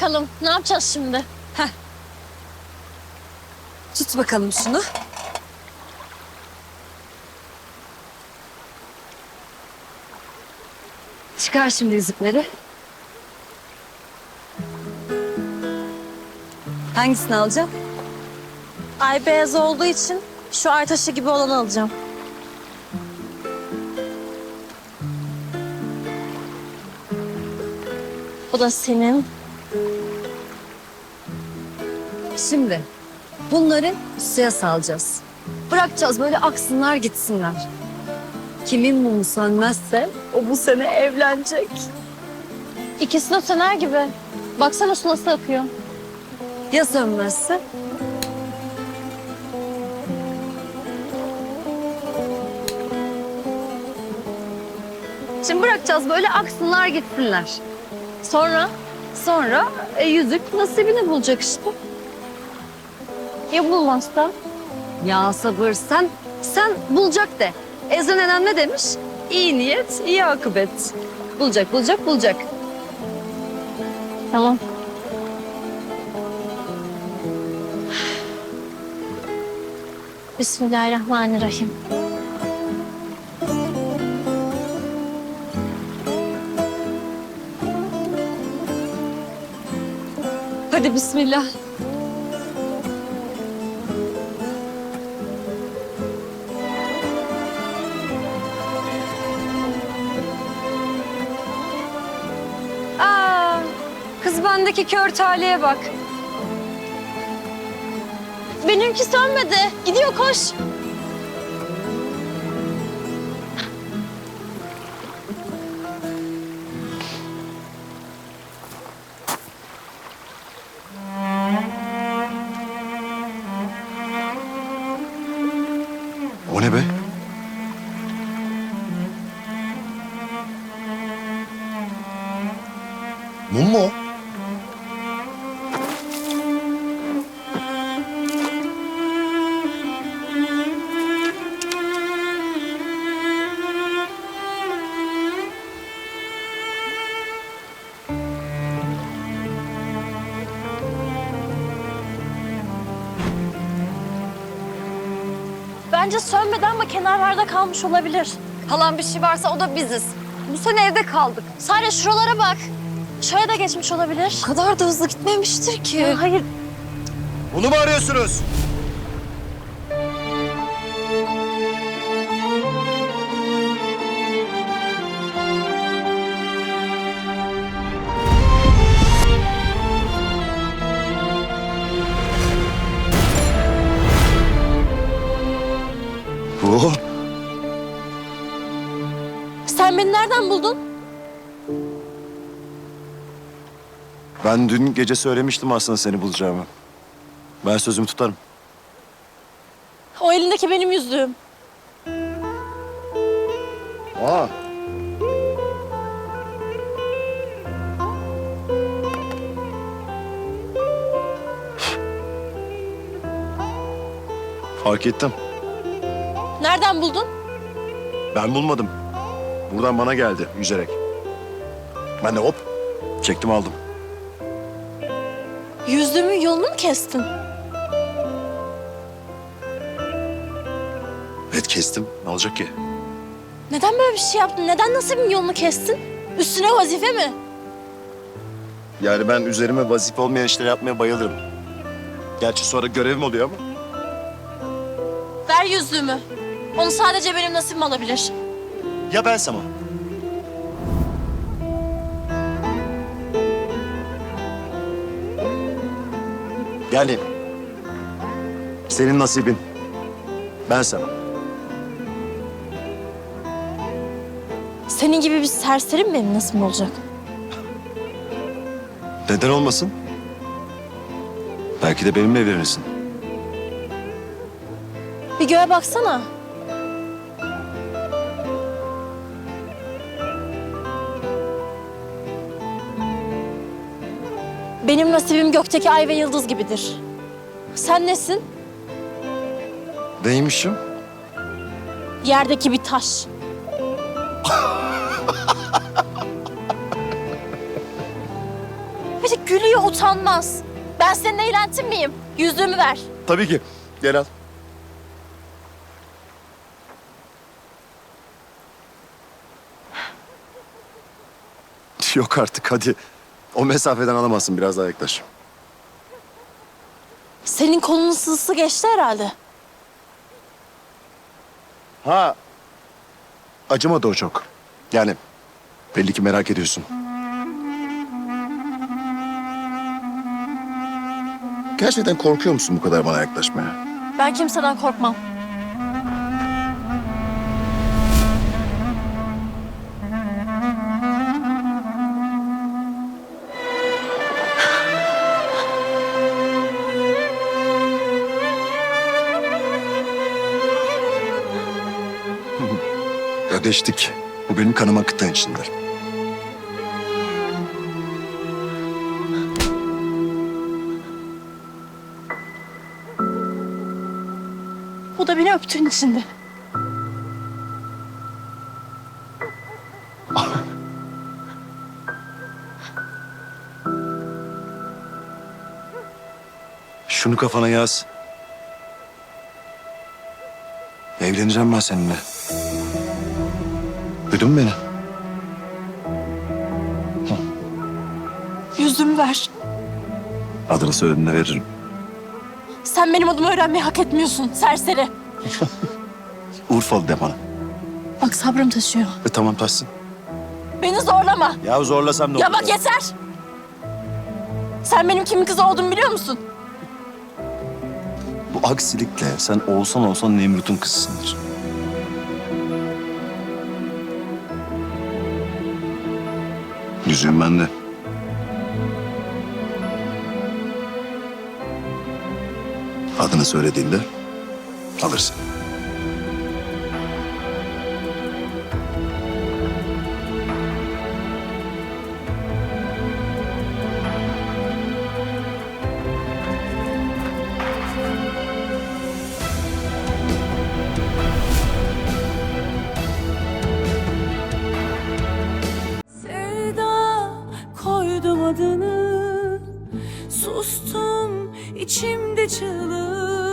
bakalım. Ne yapacağız şimdi? Tut bakalım şunu. Çıkar şimdi yüzükleri. Hangisini alacağım? Ay beyaz olduğu için şu ay taşı gibi olanı alacağım. Bu da senin. Şimdi bunları suya salacağız. Bırakacağız böyle aksınlar gitsinler. Kimin mumu sönmezse o bu sene evlenecek. İkisi de söner gibi. Baksana su nasıl akıyor. Ya sönmezse? Şimdi bırakacağız böyle aksınlar gitsinler. Sonra Sonra e, yüzük nasibini bulacak işte. ya bulmazsa? Ya sabır sen, sen bulacak de. Ezan Enem ne demiş? İyi niyet, iyi akıbet. Bulacak, bulacak, bulacak. Tamam. Bismillahirrahmanirrahim. Hadi bismillah. Aa, kız bendeki kör talihe bak. Benimki sönmedi. Gidiyor koş. Mum mu o? Bence sönmedi ama kenarlarda kalmış olabilir. Kalan bir şey varsa o da biziz. Bu sene evde kaldık. Sadece şuralara bak. Şuraya da geçmiş olabilir. O kadar da hızlı gitmemiştir ki. Ya hayır. Bunu mu arıyorsunuz? Bu Sen beni nereden buldun? Ben dün gece söylemiştim aslında seni bulacağımı. Ben sözümü tutarım. O elindeki benim yüzüğüm. Aa. Fark ettim. Nereden buldun? Ben bulmadım. Buradan bana geldi yüzerek. Ben de hop çektim aldım. Yüzüğümün yolunu mu kestin? Evet kestim. Ne olacak ki? Neden böyle bir şey yaptın? Neden nasibimin yolunu kestin? Üstüne vazife mi? Yani ben üzerime vazife olmayan işler yapmaya bayılırım. Gerçi sonra görevim oluyor ama. Ver yüzüğümü. Onu sadece benim nasibim alabilir. Ya ben sana? Yani senin nasibin. Ben sana. Senin gibi bir serseri mi benim nasibim olacak? Neden olmasın? Belki de benimle evlenirsin. Bir göğe baksana. Benim nasibim gökteki ay ve yıldız gibidir. Sen nesin? Neymişim? Yerdeki bir taş. Bir de Gülüyor utanmaz. Ben senin eğlentin miyim? Yüzüğümü ver. Tabii ki. Gel al. Yok artık hadi. O mesafeden alamazsın biraz daha yaklaş. Senin kolunun sızısı geçti herhalde. Ha. Acımadı o çok. Yani belli ki merak ediyorsun. Gerçekten korkuyor musun bu kadar bana yaklaşmaya? Ben kimseden korkmam. Ödeştik. Bu benim kanım akıttığın içinde. Bu da beni öptüğün içindi. Şunu kafana yaz. Evleneceğim ben seninle. Duydun mu beni? Yüzüğümü ver. Adını söylediğinde veririm. Sen benim adımı öğrenmeyi hak etmiyorsun serseri. Urfalı de bana. Bak sabrım taşıyor. E tamam taşsın. Beni zorlama. Ya zorlasam ne Ya olur? bak yeter. Sen benim kimin kızı olduğumu biliyor musun? Bu aksilikle sen olsan olsan Nemrut'un kızısındır. Yüzüğüm bende. Adını söylediğinde alırsın. Adını. Sustum içimde çığlık